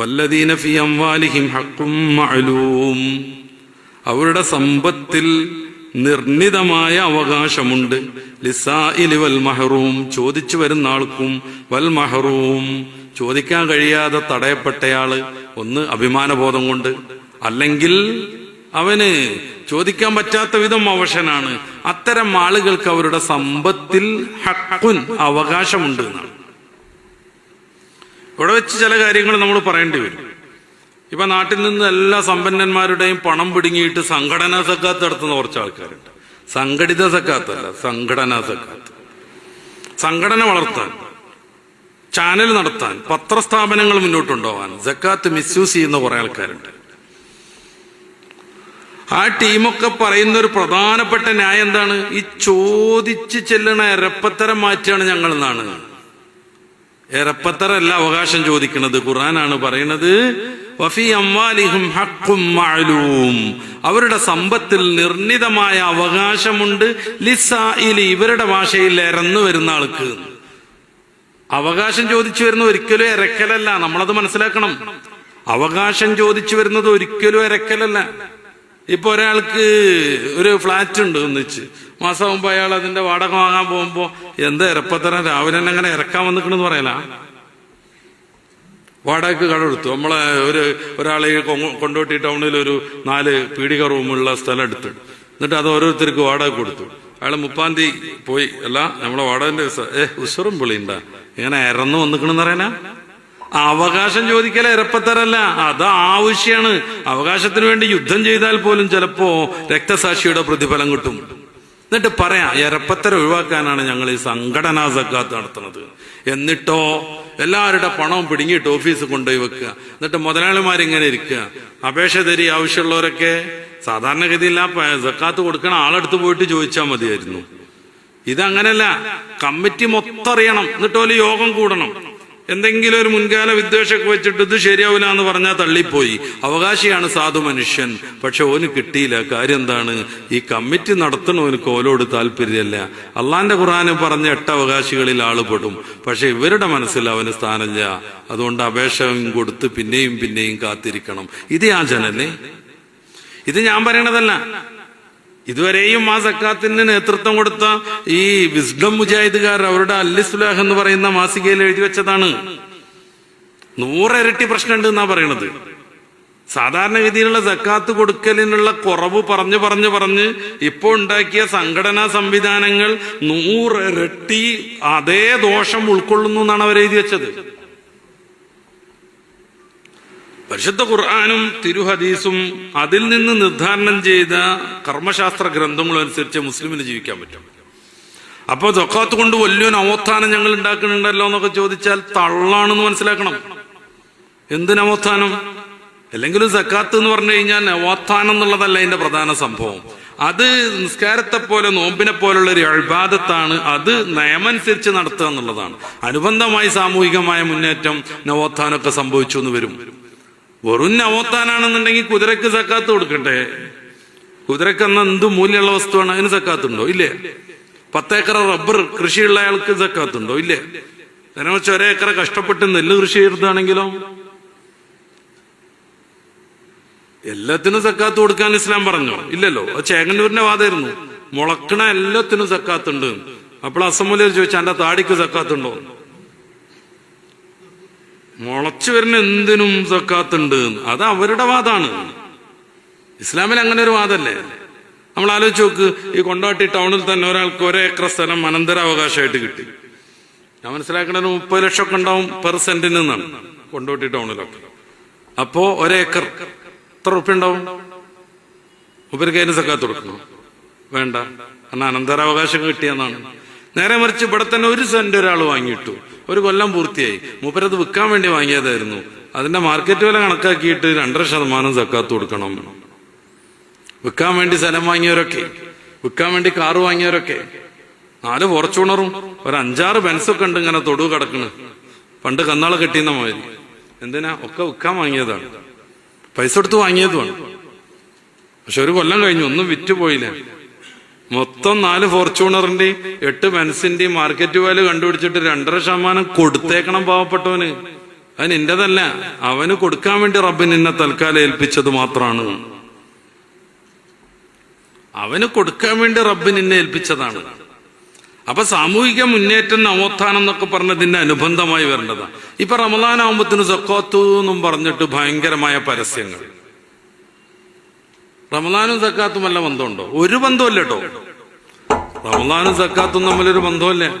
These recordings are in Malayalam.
വല്ലദീന ഫി അംവാലിഹിം ഹക്കും മഅലൂം. അവരുടെ സമ്പത്തിൽ നിർണിതമായ അവകാശമുണ്ട്. ലിസായിലി വൽ മഹറൂം ചോദിച്ചു വരുന്ന ആൾക്കും വൽ മഹറൂം. ചോദിക്കാൻ കഴിയാതെ തടയപ്പെട്ടയാൾ ഒന്ന് അഭിമാനബോധം കൊണ്ട് അല്ലെങ്കിൽ അവന് ചോദിക്കാൻ പറ്റാത്ത വിധം അവശനാണ്. അത്തരം ആളുകൾക്ക് അവരുടെ സമ്പത്തിൽ ഹക്കുൻ അവകാശമുണ്ട് എന്നാണ്. ഇവിടെ വെച്ച് ചില കാര്യങ്ങൾ നമ്മൾ പറയേണ്ടി വരും. ഇപ്പൊ നാട്ടിൽ നിന്ന് എല്ലാ സമ്പന്നന്മാരുടെയും പണം പിടുങ്ങിയിട്ട് സംഘടനാ സക്കാത്ത് നടത്തുന്ന കുറച്ച് ആൾക്കാരുണ്ട്. സംഘടിത സക്കാത്തല്ല സംഘടനാ സക്കാത്ത്. സംഘടന വളർത്താൻ ചാനൽ നടത്താൻ പത്രസ്ഥാപനങ്ങൾ മുന്നോട്ടുണ്ടാവാൻ സക്കാത്ത് മിസ്യൂസ് ചെയ്യുന്ന കുറെ ആൾക്കാരുണ്ട്. ആ ടീമൊക്കെ പറയുന്ന ഒരു പ്രധാനപ്പെട്ട ന്യായം എന്താണ്? ഈ ചോദിച്ച് ചെല്ലണ എരപ്പത്തരം മാറ്റാണ് ഞങ്ങൾ എന്നാണ് എരപ്പത്തരല്ല അവകാശം ചോദിക്കുന്നത്. ഖുറാനാണ് മഅലൂം. അവരുടെ സമ്പത്തിൽ നിർണിതമായ അവകാശമുണ്ട്. ലിസായിലി ഇവരുടെ ഭാഷയിൽ ഇറന്നു വരുന്ന ആൾക്ക്. അവകാശം ചോദിച്ചു വരുന്ന ഒരിക്കലും ഇരക്കലല്ല നമ്മളത് മനസ്സിലാക്കണം. അവകാശം ചോദിച്ചു വരുന്നത് ഒരിക്കലും ഇരക്കലല്ല ഇപ്പൊ ഒരാൾക്ക് ഒരു ഫ്ലാറ്റ് ഉണ്ട് ഒന്നിച്ച്. മാസം മുമ്പ് അയാൾ അതിന്റെ വാടക വാങ്ങാൻ പോകുമ്പോ എന്താ ഇറപ്പത്തരം രാവിലെ തന്നെ അങ്ങനെ ഇറക്കാൻ വന്നിക്കണെന്ന് പറയലാ. വാടകയ്ക്ക് കട എടുത്തു. നമ്മളെ ഒരു ഒരാളെ കൊണ്ടോട്ടി ടൗണിൽ ഒരു നാല് പീടിക റൂമുള്ള സ്ഥലം എടുത്തു. എന്നിട്ട് അത് ഓരോരുത്തർക്ക് വാടക കൊടുത്തു. അയാൾ മുപ്പാം തീയതി പോയി. അല്ല നമ്മളെ വാടകന്റെ ഏഹ് ഉസറും പുളിയുണ്ട. ഇങ്ങനെ ഇറന്നു വന്നിക്കണെന്ന് പറയാനാ അവകാശം ചോദിക്കല ഇരപ്പത്തരല്ല. അത് ആവശ്യമാണ് അവകാശത്തിന് വേണ്ടി യുദ്ധം ചെയ്താൽ പോലും ചിലപ്പോ രക്തസാക്ഷിയുടെ പ്രതിഫലം കിട്ടും. എന്നിട്ട് പറയാം ഇരപ്പത്തര ഒഴിവാക്കാനാണ് ഞങ്ങൾ ഈ സംഘടനാ സക്കാത്ത് നടത്തുന്നത്. എന്നിട്ടോ എല്ലാവരുടെ പണവും പിടുങ്ങിയിട്ട് ഓഫീസ് കൊണ്ടുപോയി വെക്കുക. എന്നിട്ട് മുതലാളിമാരിങ്ങനെ ഇരിക്കുക. അപേക്ഷ തരി ആവശ്യമുള്ളവരൊക്കെ സാധാരണഗതിയിൽ ആ സക്കാത്ത് കൊടുക്കണ ആളെടുത്ത് പോയിട്ട് ചോദിച്ചാൽ മതിയായിരുന്നു. ഇതങ്ങനല്ല. കമ്മിറ്റി മൊത്തം അറിയണം. എന്നിട്ട് യോഗം കൂടണം. എന്തെങ്കിലും ഒരു മുൻകാല വിദ്വേഷമൊക്കെ വെച്ചിട്ട് ഇത് ശരിയാവില്ല എന്ന് പറഞ്ഞാൽ തള്ളിപ്പോയി. അവകാശിയാണ് സാധു മനുഷ്യൻ. പക്ഷെ ഓന് കിട്ടിയില്ല. കാര്യം എന്താണ്? ഈ കമ്മിറ്റി നടത്തണവന് കോലോട് താല്പര്യമല്ല. അള്ളാന്റെ ഖുറാന് പറഞ്ഞ എട്ട് അവകാശികളിൽ ആൾ പെടും. പക്ഷെ ഇവരുടെ മനസ്സിൽ അവന് സ്ഥാനമില്ല. അതുകൊണ്ട് അപേക്ഷയും കൊടുത്ത് പിന്നെയും പിന്നെയും കാത്തിരിക്കണം. ഇത് ആ യാചനല്ലേ? ഇത് ഞാൻ പറയണതല്ല. ഇതുവരെയും ആ സക്കാത്തിന് നേതൃത്വം കൊടുത്ത ഈ വിസ്ഡം മുജാഹിദുകാർ അവരുടെ അല്ലിസുലാഹ് എന്ന് പറയുന്ന മാസികയിൽ എഴുതി വെച്ചതാണ്. നൂറരട്ടി പ്രശ്നമുണ്ട് എന്നാ പറയണത്. സാധാരണഗതിയിലുള്ള സക്കാത്ത് കൊടുക്കലിനുള്ള കുറവ് പറഞ്ഞു പറഞ്ഞു പറഞ്ഞ് ഇപ്പോൾ ഉണ്ടാക്കിയ സംഘടനാ സംവിധാനങ്ങൾ നൂറിരട്ടി അതേ ദോഷം ഉൾക്കൊള്ളുന്നു എന്നാണ് അവർ എഴുതി വെച്ചത്. പരിശുദ്ധ ഖുർആാനും തിരുഹദീസും അതിൽ നിന്ന് നിർദ്ധാരണം ചെയ്ത കർമ്മശാസ്ത്ര ഗ്രന്ഥങ്ങളും അനുസരിച്ച് മുസ്ലിമിന് ജീവിക്കാൻ പറ്റും. അപ്പൊ ദൊക്കാത്ത് കൊണ്ട് വലിയൊരു നവോത്ഥാനം ഞങ്ങൾ ഉണ്ടാക്കുന്നുണ്ടല്ലോ എന്നൊക്കെ ചോദിച്ചാൽ തള്ളാണെന്ന് മനസ്സിലാക്കണം. എന്ത് നവോത്ഥാനം? അല്ലെങ്കിൽ സക്കാത്ത് എന്ന് പറഞ്ഞു കഴിഞ്ഞാൽ നവോത്ഥാനം എന്നുള്ളതല്ല അതിന്റെ പ്രധാന സംഭവം. അത് നിസ്കാരത്തെ പോലെ നോമ്പിനെ പോലുള്ള ഒരു അഴിബാദത്താണ് അത് നയമനുസരിച്ച് നടത്തുക എന്നുള്ളതാണ്. അനുബന്ധമായി സാമൂഹികമായ മുന്നേറ്റം നവോത്ഥാനമൊക്കെ സംഭവിച്ചു എന്ന് വരും. വെറും നവോത്താനാണെന്നുണ്ടെങ്കിൽ കുതിരക്ക് സക്കാത്ത് കൊടുക്കട്ടെ. കുതിരക്ക് അന്ന് എന്ത് മൂല്യമുള്ള വസ്തുവാണ്? അതിന് സക്കാത്തുണ്ടോ? ഇല്ലേ. പത്തേക്കർ റബ്ബർ കൃഷിയുള്ള അയാൾക്ക് സക്കാത്തുണ്ടോ? ഇല്ലേ. അതിനെ വെച്ച് ഒരേക്കറ കഷ്ടപ്പെട്ട് നെല്ല് കൃഷി ചെയ്താണെങ്കിലോ എല്ലാത്തിനും സക്കാത്ത് കൊടുക്കാൻ ഇസ്ലാം പറഞ്ഞോ? ഇല്ലല്ലോ. അത് ചേങ്ങന്നൂരിന്റെ വാദമായിരുന്നു മുളക്കണ എല്ലാത്തിനും സക്കാത്തുണ്ട്. അപ്പോൾ അസംബലിയിൽ ചോദിച്ചാൽ എന്റെ താടിക്ക് സക്കാത്തുണ്ടോ? മുളച്ചു വരുന്ന എന്തിനും സക്കാത്തുണ്ട് അത് അവരുടെ വാദമാണ് ഇസ്ലാമിൽ അങ്ങനെ ഒരു വാദമല്ലേ നമ്മൾ ആലോചിച്ച് നോക്ക് ഈ കൊണ്ടാട്ടി ടൗണിൽ തന്നെ ഒരാൾക്ക് ഒരേ ഏക്കർ സ്ഥലം അനന്തരാവകാശമായിട്ട് കിട്ടി. ഞാൻ മനസ്സിലാക്കണത് മുപ്പത് ലക്ഷം ഒക്കെ ഉണ്ടാവും പെർ സെന്റിന് നിന്നാണ് കൊണ്ടോട്ടി ടൗണിലൊക്കെ. അപ്പോ ഒരേക്കർ എത്ര റുപ്യ ഉണ്ടാവും? കയ്യിൽ സക്കാത്ത് കൊടുക്കണം വേണ്ട. കാരണം അനന്തരാവകാശം കിട്ടിയെന്നാണ്. നേരെ മറിച്ച് ഇവിടെ തന്നെ ഒരു സെന്റ് ഒരാൾ വാങ്ങിയിട്ടു. ഒരു കൊല്ലം പൂർത്തിയായി. മൂപ്പരത് വിൽക്കാൻ വേണ്ടി വാങ്ങിയതായിരുന്നു. അതിന്റെ മാർക്കറ്റ് വില കണക്കാക്കിയിട്ട് രണ്ടര ശതമാനം സക്കാത്ത് കൊടുക്കണം. വിൽക്കാൻ വേണ്ടി സ്ഥലം വാങ്ങിയവരൊക്കെ വിൽക്കാൻ വേണ്ടി കാറ് വാങ്ങിയവരൊക്കെ. നാല് ഫോർച്യൂണറും ഒരു അഞ്ചാറ് ബെൻസൊക്കെ ഉണ്ട് ഇങ്ങനെ തൊടു കിടക്കണ്. പണ്ട് കന്നാൾ കെട്ടിയെന്ന മാതിരി. എന്തിനാ? ഒക്കെ വിൽക്കാൻ വാങ്ങിയതാണ്. പൈസ എടുത്ത് വാങ്ങിയതുമാണ്. പക്ഷെ ഒരു കൊല്ലം കഴിഞ്ഞു ഒന്നും വിറ്റ് പോയില്ല മൊത്തം നാല് ഫോർച്യൂണറിന്റെയും എട്ട് ബെൻസിന്റെയും മാർക്കറ്റ് വാല്യൂ കണ്ടുപിടിച്ചിട്ട് രണ്ടര ശതമാനം കൊടുത്തേക്കണം പാവപ്പെട്ടവന്. അത് നിന്റേതല്ല അവന് കൊടുക്കാൻ വേണ്ടി റബ്ബ് നിന്നെ തൽക്കാലം ഏൽപ്പിച്ചത് മാത്രമാണ് അവന് കൊടുക്കാൻ വേണ്ടി റബ്ബ് നിന്നെ ഏൽപ്പിച്ചതാണ്. അപ്പൊ സാമൂഹിക മുന്നേറ്റം നവോത്ഥാനം എന്നൊക്കെ പറഞ്ഞതിന്റെ അനുബന്ധമായി വരേണ്ടതാണ്. ഇപ്പൊ റമദാനാവുമ്പത്തിന് സക്കോത്തു എന്നും പറഞ്ഞിട്ട് ഭയങ്കരമായ പരസ്യങ്ങൾ. റമദാനും സക്കാത്തും വല്ല ബന്ധമുണ്ടോ? ഒരു ബന്ധമല്ല കേട്ടോ. റമദാനും സക്കാത്തും തമ്മിലൊരു ബന്ധമല്ലേ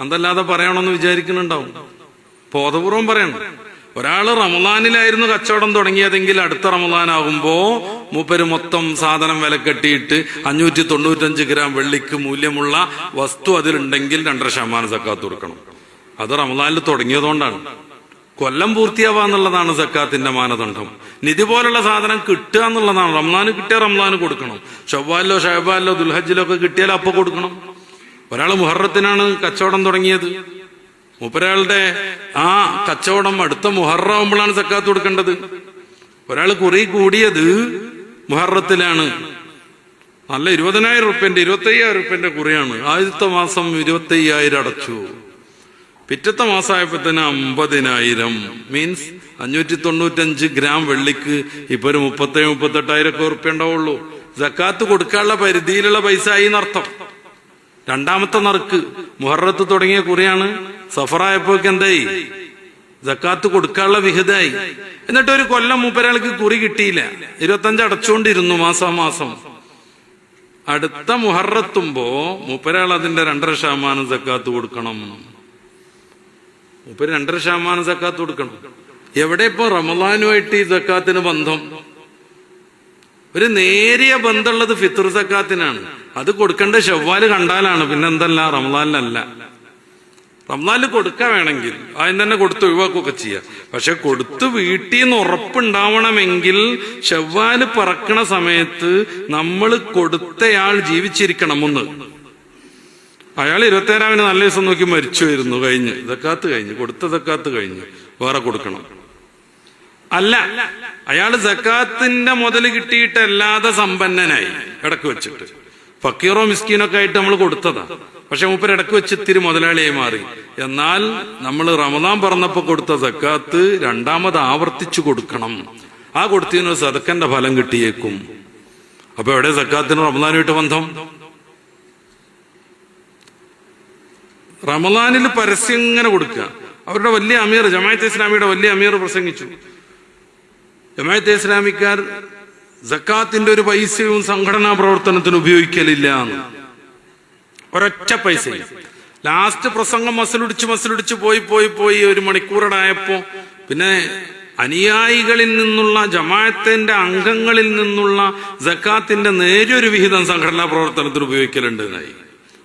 അതല്ലാതെ പറയണമെന്ന് വിചാരിക്കുന്നുണ്ടാവും. ബോധപൂർവം പറയണം. ഒരാൾ റമദാനിലായിരുന്നു കച്ചവടം തുടങ്ങിയതെങ്കിൽ അടുത്ത റമദാനാകുമ്പോ മൂപ്പര് മൊത്തം സാധനം വില കെട്ടിയിട്ട് അഞ്ഞൂറ്റി തൊണ്ണൂറ്റഞ്ച് ഗ്രാം വെള്ളിക്ക് മൂല്യമുള്ള വസ്തു അതിലുണ്ടെങ്കിൽ രണ്ടര ശതമാനം സക്കാത്ത് കൊടുക്കണം. അത് റമദാനിൽ തുടങ്ങിയതുകൊണ്ടാണ്. കൊല്ലം പൂർത്തിയാവുക എന്നുള്ളതാണ് സക്കാത്തിന്റെ മാനദണ്ഡം. നിധി പോലുള്ള സാധനം കിട്ടുക എന്നുള്ളതാണ്. റംസാന് കിട്ടിയ റംസാന് കൊടുക്കണം. ഷവ്വാലിലോ ഷഹബാലിലോ ദുൽഹജിലോ ഒക്കെ കിട്ടിയാൽ അപ്പൊ കൊടുക്കണം. ഒരാൾ മുഹറത്തിനാണ് കച്ചവടം തുടങ്ങിയത്. മൂപ്പരാളുടെ ആ കച്ചവടം അടുത്ത മുഹറാവുമ്പോഴാണ് സക്കാത്ത് കൊടുക്കേണ്ടത്. ഒരാൾ കുറി കൂടിയത് മുഹറത്തിലാണ്. നല്ല ഇരുപതിനായിരം റുപ്യന്റെ ഇരുപത്തി അയ്യായിരം റുപ്യന്റെ കുറിയാണ്. ആദ്യത്തെ മാസം ഇരുപത്തി അയ്യായിരം അടച്ചു. പിറ്റത്തെ മാസമായപ്പോ തന്നെ അമ്പതിനായിരം. മീൻസ് അഞ്ഞൂറ്റി തൊണ്ണൂറ്റഞ്ച് ഗ്രാം വെള്ളിക്ക് ഇപ്പൊ ഒരു മുപ്പത്തേഴ് മുപ്പത്തെട്ടായിരം ഒക്കെ ഉറുപ്പ്യ ഉണ്ടാവുള്ളൂ ജക്കാത്ത് കൊടുക്കാനുള്ള പരിധിയിലുള്ള പൈസ ആയി എന്നർത്ഥം. രണ്ടാമത്തെ നറുക്ക് മുഹറത്ത് തുടങ്ങിയ കുറിയാണ്. സഫറായപ്പോക്ക് എന്തായി? ജക്കാത്ത് കൊടുക്കാനുള്ള വിഹിതായി എന്നിട്ട് ഒരു കൊല്ലം മൂപ്പരാൾക്ക് കുറി കിട്ടിയില്ല. ഇരുപത്തഞ്ച് അടച്ചുകൊണ്ടിരുന്നു മാസം മാസം അടുത്ത മുഹറത്തുമ്പോ മൂപ്പരാൾ അതിന്റെ രണ്ടര ശതമാനം ജക്കാത്ത് കൊടുക്കണം. മൂപ്പര് രണ്ടര ശതമാനം സക്കാത്ത് കൊടുക്കണം. എവിടെ ഇപ്പൊ റമദാനുമായിട്ട് ഈ സക്കാത്തിന് ബന്ധം? ഒരു നേരിയ ബന്ധമുള്ളത് ഫിത്തർ സക്കാത്തിനാണ്. അത് കൊടുക്കേണ്ട ഷവ്വാൽ കണ്ടാലാണ് പിന്നെന്തല്ല റമദാനിലല്ല. റംസാനിൽ കൊടുക്കാൻ വേണമെങ്കിൽ ആദ്യം തന്നെ കൊടുത്ത് ഒഴിവാക്കുകയൊക്കെ ചെയ്യാം. പക്ഷെ കൊടുത്ത് വീട്ടിൽ നിന്ന് ഉറപ്പുണ്ടാവണമെങ്കിൽ ഷവ്വാൽ പറക്കണ സമയത്ത് നമ്മൾ കൊടുത്തയാൾ ജീവിച്ചിരിക്കണം ഒന്ന് അയാൾ ഇരുപത്തേഴാമിന് നല്ല ദിവസം നോക്കി മരിച്ചു വരുന്നു കഴിഞ്ഞ്. ഇതക്കാത്ത് കഴിഞ്ഞ്. കൊടുത്ത ഇതക്കാത്ത് കഴിഞ്ഞ്. വേറെ കൊടുക്കണം. അല്ല അയാൾ സക്കാത്തിന്റെ മുതൽ കിട്ടിയിട്ടല്ലാതെ സമ്പന്നനായി ഇടയ്ക്ക് വെച്ചിട്ട്. ഫക്കീറോ മിസ്കീനൊക്കെ ആയിട്ട് നമ്മൾ കൊടുത്തതാ. പക്ഷെ മൂപ്പർ ഇടയ്ക്ക് വെച്ച് ഇത്തിരി മുതലാളിയായി മാറി. എന്നാൽ നമ്മൾ റമദാൻ പറഞ്ഞപ്പോ കൊടുത്ത സക്കാത്ത് രണ്ടാമത് ആവർത്തിച്ചു കൊടുക്കണം. ആ കൊടുത്തതിന് സദക്കന്റെ ഫലം കിട്ടിയേക്കും. അപ്പൊ എവിടെ സക്കാത്തിന് റമദാനുമായിട്ട് ബന്ധം? റമദാനിൽ പരസ്യം ഇങ്ങനെ കൊടുക്കുക. അവരുടെ വലിയ അമീർ ജമാഅത്തെ ഇസ്ലാമിയുടെ വലിയ അമീർ പ്രസംഗിച്ചു. ജമാഅത്തെ ഇസ്ലാമിക്കാർ ജക്കാത്തിന്റെ ഒരു പൈസയും സംഘടനാ പ്രവർത്തനത്തിന് ഉപയോഗിക്കലില്ല എന്ന്. ഒരൊറ്റ പൈസ ലാസ്റ്റ് പ്രസംഗം മസലുടിച്ച് മസലുടിച്ച് പോയി പോയി പോയി ഒരു മണിക്കൂറടായപ്പോ പിന്നെ അനുയായികളിൽ നിന്നുള്ള ജമാഅത്തിന്റെ അംഗങ്ങളിൽ നിന്നുള്ള ജക്കാത്തിന്റെ നേരിയൊരു വിഹിതം സംഘടനാ പ്രവർത്തനത്തിന് ഉപയോഗിക്കലുണ്ട് എന്നായി.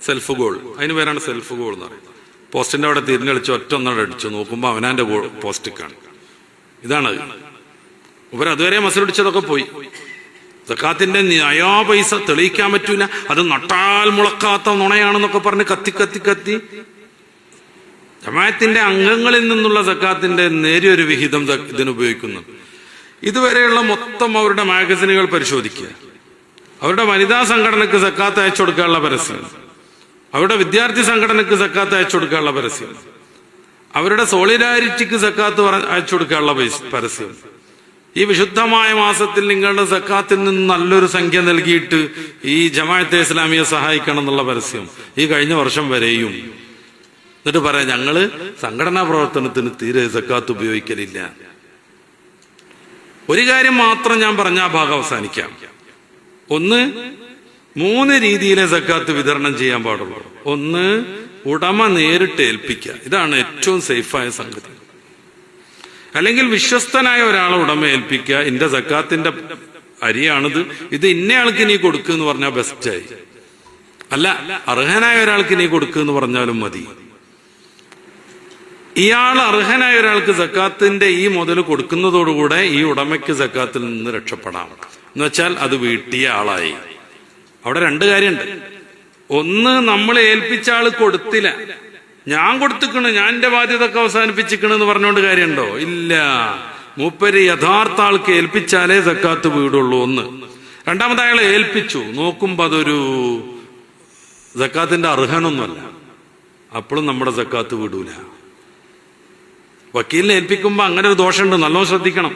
സെൽഫ് ഗോൾ അതിന് പേരാണ് സെൽഫ് ഗോൾ എന്ന് പറയുന്നത്. പോസ്റ്റിന്റെ അവിടെ തിരിഞ്ഞടിച്ചു ഒറ്റ ഒന്നോടെ അടിച്ചു. നോക്കുമ്പോൾ അവനാന്റെ ഗോൾ പോസ്റ്റിക്കാണ്. ഇതാണ്. ഇവർ അതുവരെ മസലടിച്ചതൊക്കെ പോയി. സക്കാത്തിന്റെ നയാ പൈസ തെളിയിക്കാൻ പറ്റൂല. അത് നട്ടാൽ മുളക്കാത്ത നുണയാണെന്നൊക്കെ പറഞ്ഞ് കത്തി കത്തി കത്തി. ജമായത്തിന്റെ അംഗങ്ങളിൽ നിന്നുള്ള സക്കാത്തിന്റെ നേരിയൊരു വിഹിതം ഇതിന് ഉപയോഗിക്കുന്നു. ഇതുവരെയുള്ള മൊത്തം അവരുടെ മാഗസിനുകൾ പരിശോധിക്കുക. അവരുടെ വനിതാ സംഘടനക്ക് സക്കാത്ത് അയച്ചു കൊടുക്കാനുള്ള പരസ്യം. അവരുടെ വിദ്യാർത്ഥി സംഘടനക്ക് സക്കാത്ത് അയച്ചു കൊടുക്കാനുള്ള പരസ്യം. അവരുടെ സോളിഡാരിറ്റിക്ക് സക്കാത്ത് അയച്ചു കൊടുക്കാനുള്ള പരസ്യം. ഈ വിശുദ്ധമായ മാസത്തിൽ നിങ്ങളുടെ സക്കാത്തിൽ നിന്ന് നല്ലൊരു സംഖ്യ നൽകിയിട്ട് ഈ ജമാഅത്തെ ഇസ്ലാമിയെ സഹായിക്കണം എന്നുള്ള പരസ്യം ഈ കഴിഞ്ഞ വർഷം വരെയും. എന്നിട്ട് പറയാം ഞങ്ങൾ സംഘടനാ പ്രവർത്തനത്തിന് തീരെ സക്കാത്ത് ഉപയോഗിക്കലില്ല. ഒരു കാര്യം മാത്രം ഞാൻ പറഞ്ഞ ആ ഭാഗം അവസാനിക്കാം. ഒന്ന് മൂന്ന് രീതിയിലെ സക്കാത്ത് വിതരണം ചെയ്യാൻ പാടുള്ളൂ. ഒന്ന് ഉടമ നേരിട്ട് ഏൽപ്പിക്കുക. ഇതാണ് ഏറ്റവും സേഫായ സംഗതി. അല്ലെങ്കിൽ വിശ്വസ്തനായ ഒരാളെ ഉടമ ഏൽപ്പിക്കുക. എന്റെ സക്കാത്തിന്റെ അരിയാണിത്. ഇത് ഇന്നയാൾക്ക് നീ കൊടുക്കുക എന്ന് പറഞ്ഞാൽ ബെസ്റ്റായി അല്ല അർഹനായ ഒരാൾക്ക് നീ കൊടുക്കുക എന്ന് പറഞ്ഞാലും മതി. ഇയാൾ അർഹനായ ഒരാൾക്ക് സക്കാത്തിന്റെ ഈ മുതൽ കൊടുക്കുന്നതോടുകൂടെ ഈ ഉടമയ്ക്ക് സക്കാത്തിൽ നിന്ന് രക്ഷപ്പെടാം. എന്ന് വെച്ചാൽ അത് വീട്ടിയ ആളായി. അവിടെ രണ്ട് കാര്യമുണ്ട് ഒന്ന് നമ്മൾ ഏൽപ്പിച്ച ആൾ കൊടുത്തില്ല. ഞാൻ കൊടുത്തിക്കണ് ഞാൻ ഒക്കെ അവസാനിപ്പിച്ചിക്കണ് എന്ന് പറഞ്ഞുകൊണ്ട് കാര്യമുണ്ടോ ഇല്ല. മൂപ്പര് യഥാർത്ഥ ആൾക്ക് ഏൽപ്പിച്ചാലേ സക്കാത്ത് വീടുള്ളൂ ഒന്ന്. രണ്ടാമത് അയാളെ ഏൽപ്പിച്ചു. നോക്കുമ്പോ അതൊരു സക്കാത്തിന്റെ അർഹനൊന്നുമല്ല. അപ്പോഴും നമ്മുടെ സക്കാത്ത് വിടൂല. വക്കീലിനെ ഏൽപ്പിക്കുമ്പോൾ അങ്ങനെ ഒരു ദോഷമുണ്ട് നല്ലോണം ശ്രദ്ധിക്കണം.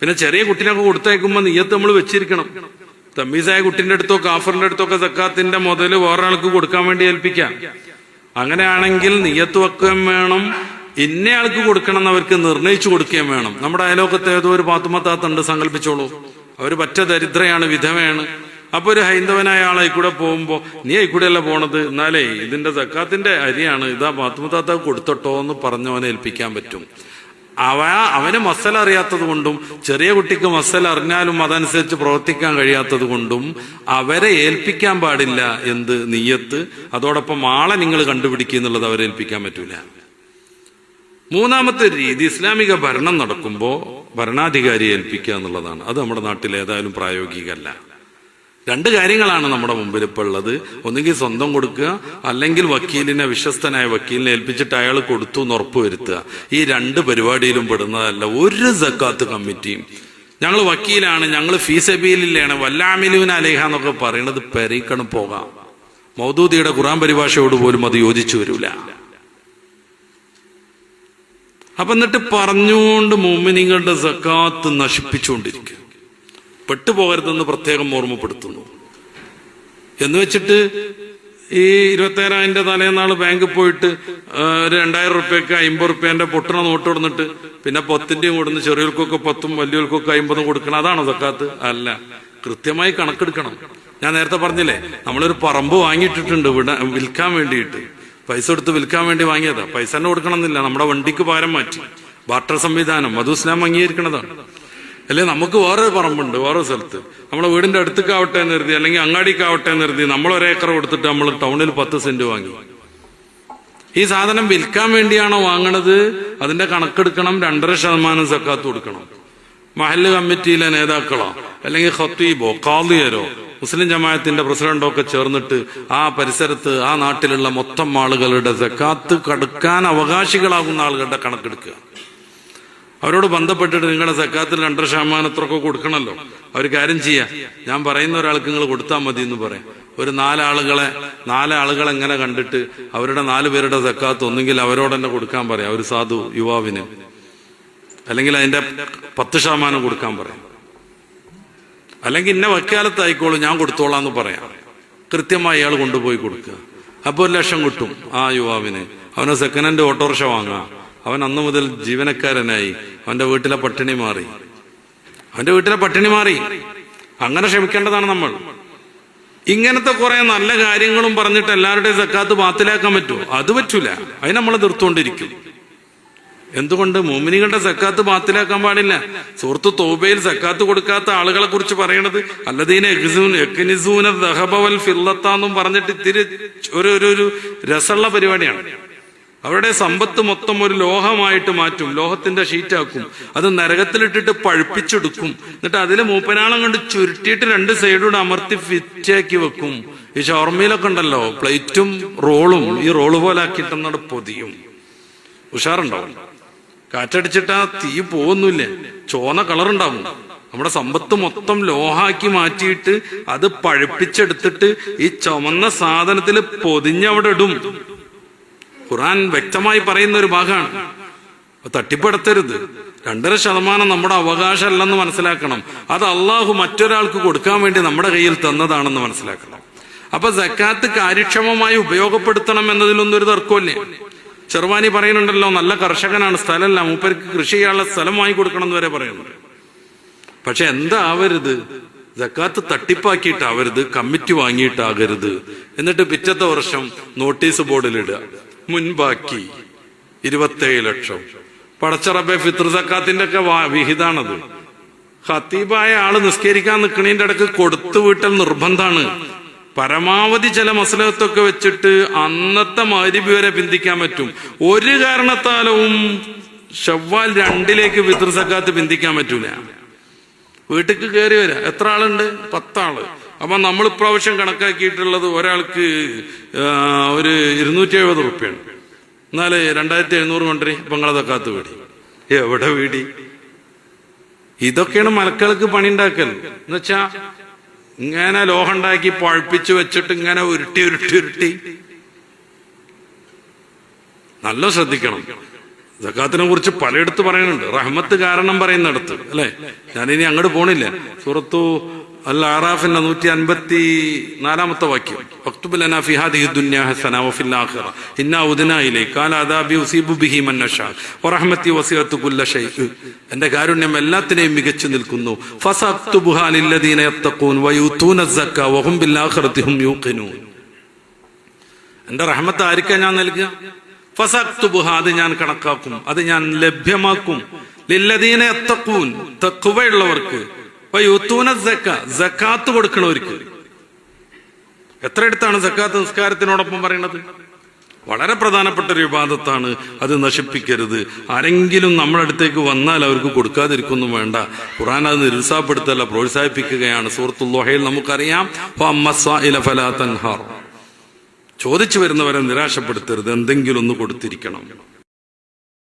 പിന്നെ ചെറിയ കുട്ടീനൊക്കെ കൊടുത്തയക്കുമ്പോൾ നീയത്ത് നമ്മൾ വെച്ചിരിക്കണം. തമ്മീസായ കുട്ടിന്റെ അടുത്തോ കാഫറിന്റെ അടുത്തോ ഒക്കെ സക്കാത്തിന്റെ മുതൽ വേറൊരാൾക്ക് കൊടുക്കാൻ വേണ്ടി ഏൽപ്പിക്കാം. അങ്ങനെയാണെങ്കിൽ നിയത്ത് വെക്കുകയും വേണം ഇന്നയാൾക്ക് കൊടുക്കണം എന്ന് അവർക്ക് നിർണയിച്ചു കൊടുക്കുകയും വേണം. നമ്മുടെ അയലോക്കത്തെ ഏതോ ഒരു പാത്തുമത്താത്തുണ്ട് സങ്കല്പിച്ചോളൂ. അവർ പറ്റ ദരിദ്രയാണ് വിധവയാണ്. അപ്പൊ ഒരു ഹൈന്ദവനായ ആളെ കൂടെ പോകുമ്പോ നീ ആയിക്കൂടെയല്ല പോണത്? എന്നാലേ ഇതിന്റെ സക്കാത്തിന്റെ അരിയാണ്. ഇതാ പാത്തുമത്താത്ത കൊടുത്തോട്ടോ എന്ന് പറഞ്ഞവനെ ഏൽപ്പിക്കാൻ പറ്റും. അവ അവന് മസല അറിയാത്തത് കൊണ്ടും ചെറിയ കുട്ടിക്ക് മസല അറിഞ്ഞാലും അതനുസരിച്ച് പ്രവർത്തിക്കാൻ കഴിയാത്തത് കൊണ്ടും അവരെ ഏൽപ്പിക്കാൻ പാടില്ല എന്ത് നീയത്ത് അതോടൊപ്പം ആളെ നിങ്ങൾ കണ്ടുപിടിക്കുക എന്നുള്ളത് അവരെ ഏൽപ്പിക്കാൻ പറ്റൂല. മൂന്നാമത്തെ രീതി ഇസ്ലാമിക ഭരണം നടക്കുമ്പോൾ ഭരണാധികാരിയെ ഏൽപ്പിക്കുക എന്നുള്ളതാണ്. അത് നമ്മുടെ നാട്ടിൽ ഏതായാലും പ്രായോഗികമല്ല. രണ്ട് കാര്യങ്ങളാണ് നമ്മുടെ മുമ്പിൽ ഇപ്പോൾ ഉള്ളത്. ഒന്നുകിൽ സ്വന്തം കൊടുക്കുക അല്ലെങ്കിൽ വക്കീലിനെ വിശ്വസ്തനായ വക്കീലിനെ ഏൽപ്പിച്ചിട്ട് അയാൾ കൊടുത്തു എന്ന് ഉറപ്പുവരുത്തുക. ഈ രണ്ട് പരിപാടിയിലും പെടുന്നതല്ല ഒരു സക്കാത്ത് കമ്മിറ്റിയും. ഞങ്ങൾ വക്കീലാണ് ഞങ്ങൾ ഫീസബീലിലാണ് വല്ലാമിലൂൻ അലേഹ എന്നൊക്കെ പറയുന്നത് പെരീക്കണം പോകാം. മൗദൂദിയുടെ ഖുറാൻ പരിഭാഷയോട് പോലും അത് യോജിച്ചു വരില്ല അപ്പൊ എന്നിട്ട് പറഞ്ഞുകൊണ്ട് മോമിനിങ്ങളുടെ സക്കാത്ത് നശിപ്പിച്ചുകൊണ്ടിരിക്കുക. പെട്ടുപോകരുതെന്ന് പ്രത്യേകം ഓർമ്മപ്പെടുത്തുന്നു. എന്ന് വെച്ചിട്ട് ഈ ഇരുപത്തേഴായിരം തലേന്നാൾ ബാങ്കിൽ പോയിട്ട് ഒരു രണ്ടായിരം റുപ്യക്ക് അമ്പത് റുപ്യന്റെ പൊട്ടണ നോട്ട് കൊടുത്തിട്ട് പിന്നെ പത്തിന്റെയും കൊടുന്ന് ചെറിയവർക്കൊക്കെ പത്തും വലിയവർക്കൊക്കെ അമ്പതും കൊടുക്കണം. അതാണോ സക്കാത്ത്? അല്ല. കൃത്യമായി കണക്കെടുക്കണം. ഞാൻ നേരത്തെ പറഞ്ഞില്ലേ നമ്മളൊരു പറമ്പ് വാങ്ങിയിട്ടിട്ടുണ്ട് വിട വിൽക്കാൻ വേണ്ടിയിട്ട്. പൈസ കൊടുത്ത് വിൽക്കാൻ വേണ്ടി വാങ്ങിയതാ. പൈസ തന്നെ കൊടുക്കണം എന്നില്ല നമ്മുടെ വണ്ടിക്ക് പകരം മാറ്റി. ബാർട്ടർ സംവിധാനം. അത് ഇസ്ലാം അംഗീകരിക്കണതാണ്. അല്ലെ നമുക്ക് വേറെ പറമ്പുണ്ട് വേറെ സ്ഥലത്ത്. നമ്മളെ വീടിന്റെ അടുത്തേക്കാവട്ടെ എന്ന് കരുതി അല്ലെങ്കിൽ അങ്ങാടിക്കാവട്ടെ എന്ന് കരുതി നമ്മൾ ഒരേക്കർ കൊടുത്തിട്ട് നമ്മൾ ടൗണിൽ പത്ത് സെന്റ് വാങ്ങി. ഈ സാധനം വിൽക്കാൻ വേണ്ടിയാണോ വാങ്ങണത്? അതിന്റെ കണക്കെടുക്കണം രണ്ടര ശതമാനം സക്കാത്ത് കൊടുക്കണം. മഹല്ല് കമ്മിറ്റിയിലെ നേതാക്കളോ അല്ലെങ്കിൽ ഖത്തീബോ കാളിയരോ മുസ്ലിം ജമാഅത്തിന്റെ പ്രസിഡന്റോ ഒക്കെ ചേർന്നിട്ട് ആ പരിസരത്ത് ആ നാട്ടിലുള്ള മൊത്തം ആളുകളുടെ സക്കാത്ത് കടുക്കാൻ അവകാശികളാകുന്ന ആളുകളുടെ കണക്കെടുക്കുക. അവരോട് ബന്ധപ്പെട്ടിട്ട് നിങ്ങളുടെ സക്കാത്തിൽ രണ്ടര ശതമാനത്തൊക്കെ കൊടുക്കണമല്ലോ അവർ കാര്യം ചെയ്യാ. ഞാൻ പറയുന്ന ഒരാൾക്ക് നിങ്ങൾ കൊടുത്താൽ മതി എന്ന് പറയാം. ഒരു നാലാളുകളെ നാലാളുകളെ എങ്ങനെ കണ്ടിട്ട് അവരുടെ നാല് പേരുടെ സക്കാത്ത് ഒന്നുകിൽ അവരോട് തന്നെ കൊടുക്കാൻ പറയാം. ഒരു സാധു യുവാവിന്. അല്ലെങ്കിൽ അതിന്റെ പത്ത് ശതമാനം കൊടുക്കാൻ പറയാം. അല്ലെങ്കിൽ ഇന്ന വക്കാലത്തായിക്കോളൂ ഞാൻ കൊടുത്തോളാം എന്ന് പറയാം. കൃത്യമായി അയാൾ കൊണ്ടുപോയി കൊടുക്കുക. അപ്പോൾ ഒരു ലക്ഷം കിട്ടും ആ യുവാവിന്. അവന് സെക്കൻഡ് ഹാൻഡ് ഓട്ടോറിക്ഷ വാങ്ങാം. അവൻ അന്നു മുതൽ ജീവനക്കാരനായി അവന്റെ വീട്ടിലെ പട്ടിണി മാറി. അവന്റെ വീട്ടിലെ പട്ടിണി മാറി. അങ്ങനെ ക്ഷമിക്കേണ്ടതാണ് നമ്മൾ. ഇങ്ങനത്തെ കുറെ നല്ല കാര്യങ്ങളും പറഞ്ഞിട്ട് എല്ലാവരുടെയും സക്കാത്ത് ബാത്തിലാക്കാൻ പറ്റുമോ അത് പറ്റൂല. അതിന് നമ്മൾ നിർത്തുകൊണ്ടിരിക്കും. എന്തുകൊണ്ട് മോമിനികളുടെ സക്കാത്ത് ബാത്തിലാക്കാൻ പാടില്ല? സുഹൃത്ത് തോബയിൽ സക്കാത്ത് കൊടുക്കാത്ത ആളുകളെ കുറിച്ച് പറയണത് അല്ലതീനെന്നും പറഞ്ഞിട്ട് ഇത്തിരി ഒരു ഒരു രസമുള്ള പരിപാടിയാണ്. അവരുടെ സമ്പത്ത് മൊത്തം ഒരു ലോഹമായിട്ട് മാറ്റും ലോഹത്തിന്റെ ഷീറ്റാക്കും. അത് നരകത്തിലിട്ടിട്ട് പഴുപ്പിച്ചെടുക്കും. എന്നിട്ട് അതിൽ മൂപ്പനാളം കൊണ്ട് ചുരുട്ടിയിട്ട് രണ്ട് സൈഡൂടെ അമർത്തി ഫിറ്റാക്കി വെക്കും. ഈ ഷോർമയിലൊക്കെ ഉണ്ടല്ലോ പ്ലേറ്റും റോളും ഈ റോൾ പോലെ ആക്കിയിട്ടെന്നാണ് പൊതിയും. ഉഷാറുണ്ടാവും കാറ്റടിച്ചിട്ട് ആ തീ പോകുന്നില്ല ചോന കളറുണ്ടാവും. നമ്മുടെ സമ്പത്ത് മൊത്തം ലോഹാക്കി മാറ്റിയിട്ട് അത് പഴുപ്പിച്ചെടുത്തിട്ട് ഈ ചുമന്ന സാധനത്തിൽ പൊതിഞ്ഞവിടെ ഇടും. ഖുറാൻ വ്യക്തമായി പറയുന്ന ഒരു ഭാഗമാണ് തട്ടിപ്പെടുത്തരുത്. രണ്ടര ശതമാനം നമ്മുടെ അവകാശമല്ലെന്ന് മനസ്സിലാക്കണം. അത് അള്ളാഹു മറ്റൊരാൾക്ക് കൊടുക്കാൻ വേണ്ടി നമ്മുടെ കയ്യിൽ തന്നതാണെന്ന് മനസ്സിലാക്കണം. അപ്പൊ സക്കാത്ത് കാര്യക്ഷമമായി ഉപയോഗപ്പെടുത്തണം എന്നതിലൊന്നും ഒരു തർക്കമില്ലേ ചെറുവാനി പറയുന്നുണ്ടല്ലോ നല്ല കർഷകനാണ് സ്ഥലമല്ല മൂപ്പർക്ക് കൃഷി ചെയ്യാനുള്ള സ്ഥലം വാങ്ങി കൊടുക്കണം എന്ന് വരെ പറയുന്നുണ്ട് പക്ഷെ എന്താവരുത്? ജക്കാത്ത് തട്ടിപ്പാക്കിയിട്ടാവരുത് കമ്മിറ്റി വാങ്ങിയിട്ടാകരുത്. എന്നിട്ട് പിറ്റത്തെ വർഷം നോട്ടീസ് ബോർഡിലിടുക. മുൻപാക്കി ഇരുപത്തേഴ് ലക്ഷം. പടച്ചറബെ ഫിത്ർ സക്കാത്തിന്റെ ഒക്കെ വിഹിതാണത്. ഖത്തീബായ ആൾ നിസ്കരിക്കാൻ നിൽക്കണേന്റെ ഇടയ്ക്ക് കൊടുത്തു വീട്ടൽ നിർബന്ധാണ്. പരമാവധി ചില മസലത്തൊക്കെ വെച്ചിട്ട് അന്നത്തെ മരുബി വരെ പിന്തിക്കാൻ പറ്റും. ഒരു കാരണത്താലും ഷവ്വാൽ രണ്ടിലേക്ക് ഫിത്ർ സക്കാത്ത് പിന്തിക്കാൻ പറ്റൂല. വീട്ടിക്ക് കയറി വരാം. എത്ര ആളുണ്ട്? പത്താൾ. അപ്പൊ നമ്മൾ ഇപ്രാവശ്യം കണക്കാക്കിയിട്ടുള്ളത് ഒരാൾക്ക് ഒരു ഇരുന്നൂറ്റി എഴുപത് റുപ്യാണ്. എന്നാൽ രണ്ടായിരത്തി എഴുന്നൂറ് കൊണ്ടേ കാത്ത് വീടി. എവിടെ വീടി? ഇതൊക്കെയാണ് മലക്കൾക്ക് പണി ഉണ്ടാക്കൽ എന്നുവെച്ചാ ഇങ്ങനെ ലോഹം ഉണ്ടാക്കി പഴുപ്പിച്ച് വെച്ചിട്ട് ഇങ്ങനെ ഉരുട്ടി ഉരുട്ടി ഉരുട്ടി. നല്ല ശ്രദ്ധിക്കണം. ജക്കാത്തിനെ കുറിച്ച് പലയിടത്ത് പറയുന്നുണ്ട്. റഹ്മത്ത് കാരണം പറയുന്നിടത്ത് അല്ലെ? ഞാനിനി അങ്ങോട്ട് പോണില്ല. സൂറത്തു അൽ ആറാഫിന്റെ നൂറ്റി അൻപത്തി നാലാമത്തെ വാക്യം എന്റെ കാരുണ്യം എല്ലാത്തിനെയും മികച്ചു നിൽക്കുന്നു. എന്റെ റഹ്മത്ത് ആർക്കാ ഞാൻ നൽകുക ഫസക്തുബുഹ അത് ഞാൻ കണക്കാക്കും. അത് ഞാൻ ലഭ്യമാക്കും. ലില്ലദീന യത്തഖൂൻ. തഖ്വയുള്ളവർക്ക് സക്കാത്ത് കൊടുക്കണവർക്ക്. എത്ര എടുത്താണ് സക്കാത്ത് നിസ്കാരത്തിനോടൊപ്പം പറയുന്നത് വളരെ പ്രധാനപ്പെട്ട ഒരു വിവാദത്താണ് അത് നശിപ്പിക്കരുത്. ആരെങ്കിലും നമ്മുടെ അടുത്തേക്ക് വന്നാൽ അവർക്ക് കൊടുക്കാതിരിക്കൊന്നും വേണ്ട. ഖുറാൻ അത് നിരുത്സാഹപ്പെടുത്തല്ല പ്രോത്സാഹിപ്പിക്കുകയാണ്. സുഹൃത്തുല്ലോഹയിൽ നമുക്കറിയാം ചോദിച്ചു വരുന്നവരെ നിരാശപ്പെടുത്തരുത് എന്തെങ്കിലും ഒന്ന് കൊടുത്തിരിക്കണം.